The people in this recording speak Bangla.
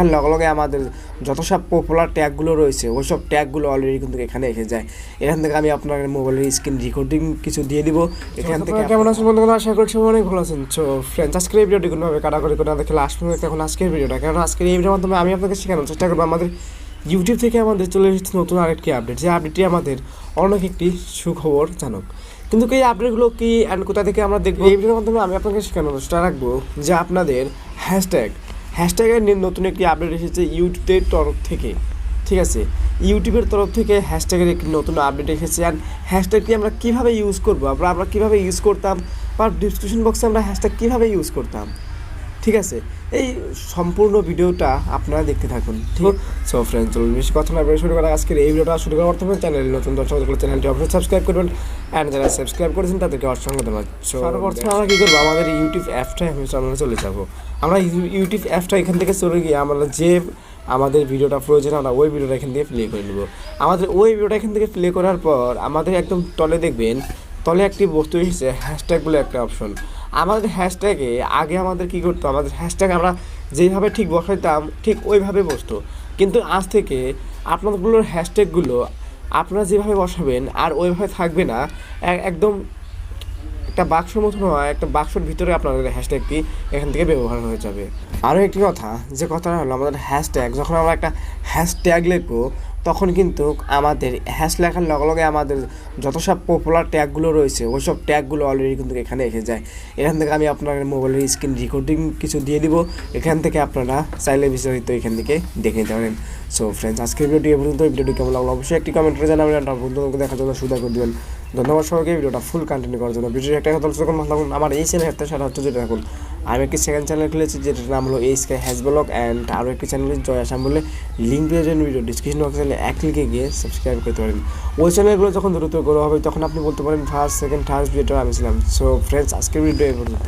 লেখার লগে লগে আমাদের যত সব পপুলার ট্যাগগুলো রয়েছে ওই সব ট্যাগগুলো অলরেডি কিন্তু এখানে এসে যায়। এখান থেকে আমি আপনার মোবাইলের স্ক্রিন রেকর্ডিং কিছু দিয়ে দিব। এখান থেকে কেমন আছেন বন্ধুরা আশা করছি অনেক ভালো আছেন। সো ফ্রেন্ডস আজকের এই ভিডিওটি কোনোভাবে কাটাকরি করে দেখে লাস্ট পর্যন্ত এখন আজকের ভিডিওটা কারণ আজকের এই ভিডিওর মাধ্যমে আমি আপনাকে শেখানোর চেষ্টা করব আমাদের ইউটিউব থেকে আমাদের চলে এসেছে নতুন আরেকটি আপডেট যে আপডেটটি আমাদের অনেক একটি সুখবর জানক। কিন্তু এই আপডেটগুলো কি অ্যান্ড কোথা থেকে আমরা দেখব? এই ভিডিওর মাধ্যমে আমি আপনাকে শেখানোর চেষ্টা রাখব যে আপনাদের হ্যাশট্যাগ হ্যাশট্যাগের নতুন একটি আপডেট এসেছে ইউটিউবের তরফ থেকে। ঠিক আছে? ইউটিউবের তরফ থেকে হ্যাশট্যাগের একটি নতুন আপডেট এসেছে। অ্যান্ড হ্যাশট্যাগটি আমরা কীভাবে ইউজ করব? আমরা আমরা কীভাবে ইউজ করতাম? বা ডিসক্রিপশন বক্সে আমরা হ্যাশট্যাগ কীভাবে ইউজ করতাম? ঠিক আছে এই সম্পূর্ণ ভিডিওটা আপনারা দেখতে থাকুন ঠিক সো ফ্রেন্ড চলুন বেশি কথা না শুরু করা আজকের এই ভিডিওটা শুরু করার প্রথমে চ্যানেল নতুন দর্শক চ্যানেলটি অবশ্যই সাবস্ক্রাইব করবেন অ্যান্ড যারা সাবস্ক্রাইব করেছেন তাদেরকে অসংখ্য ধন্যবাদ। সর্বপ্রথমে আমরা কী করব? আমাদের ইউটিউব অ্যাপটা আমি আমরা চলে যাব। আমরা ইউটিউব অ্যাপটা এখান থেকে চলে গিয়ে আমরা যে আমাদের ভিডিওটা প্রয়োজন আমরা ওই ভিডিওটা এখান থেকে প্লে করে নেব। আমাদের ওই ভিডিওটা এখান থেকে প্লে করার পর আমাদের একদম তলে দেখবেন তলে একটি বস্তু এসেছে হ্যাশট্যাগ বলে একটা অপশন আমাদের হ্যাশট্যাগে আগে আমাদের কি করতো? আমাদের হ্যাশট্যাগ আমরা যেইভাবে ঠিক বসাইতাম, ঠিক ওইভাবে বসতো। কিন্তু আজ থেকে আপনাদেরগুলোর হ্যাশট্যাগুলো আপনারা যেভাবে বসাবেন আর ওইভাবে থাকবে না একদম একটা বাক্সর মতন হয়, একটা বাক্সর ভিতরে আপনাদের হ্যাশট্যাগটি এখান থেকে ব্যবহার হয়ে যাবে। আরও একটি কথা, যে কথাটা হলো আমাদের হ্যাশট্যাগ যখন আমরা একটা হ্যাশট্যাগ লিখব তখন কিন্তু আমাদের হ্যাশ লেখার লগে লগে আমাদের যত সব পপুলার ট্যাগগুলো রয়েছে ওই সব ট্যাগগুলো অলরেডি কিন্তু এখানে এসে যায়। এখান থেকে আমি আপনার মোবাইলের স্ক্রিন রেকর্ডিং কিছু দিয়ে দিব। এখান থেকে আপনারা চাইলে বিস্তারিত এখান থেকে দেখে নিতে পারেন সো ফ্রেন্ডস আজকের ভিডিওটি পর্যন্ত। ভিডিওটি কেমন লাগল অবশ্যই একটি কমেন্ট করে জানাবেন আর বন্ধুদেরকে দেখার জন্য সুবিধা করে দেবেন। ধন্যবাদ সবাইকে। ভিডিওটা ফুল কন্টিনিউ করার জন্য। ভিডিওটি একটা কথা আমার এই চ্যানেল সারা হচ্ছে যেটা রাখুন আমি একটি সেকেন্ড চ্যানেল খুলেছি, যেটার নাম হলো এই স্কাই হ্যাজ ব্লগ অ্যান্ড আরও একটি চ্যানেল জয় আসাম বলে। লিঙ্ক পেয়ে যাবেন ভিডিও ডিসক্রিপশন বক্সে এক ক্লিকে গিয়ে সাবস্ক্রাইব করতে পারেন। ওই চ্যানেলগুলো যখন দ্রুত গ্রো হবে, তখন আপনি বলতে পারেন ফার্স্ট সেকেন্ড থার্ড ভিডিওটা আমি ছিলাম। সো ফ্রেন্ডস আজকের ভিডিও পর্যন্ত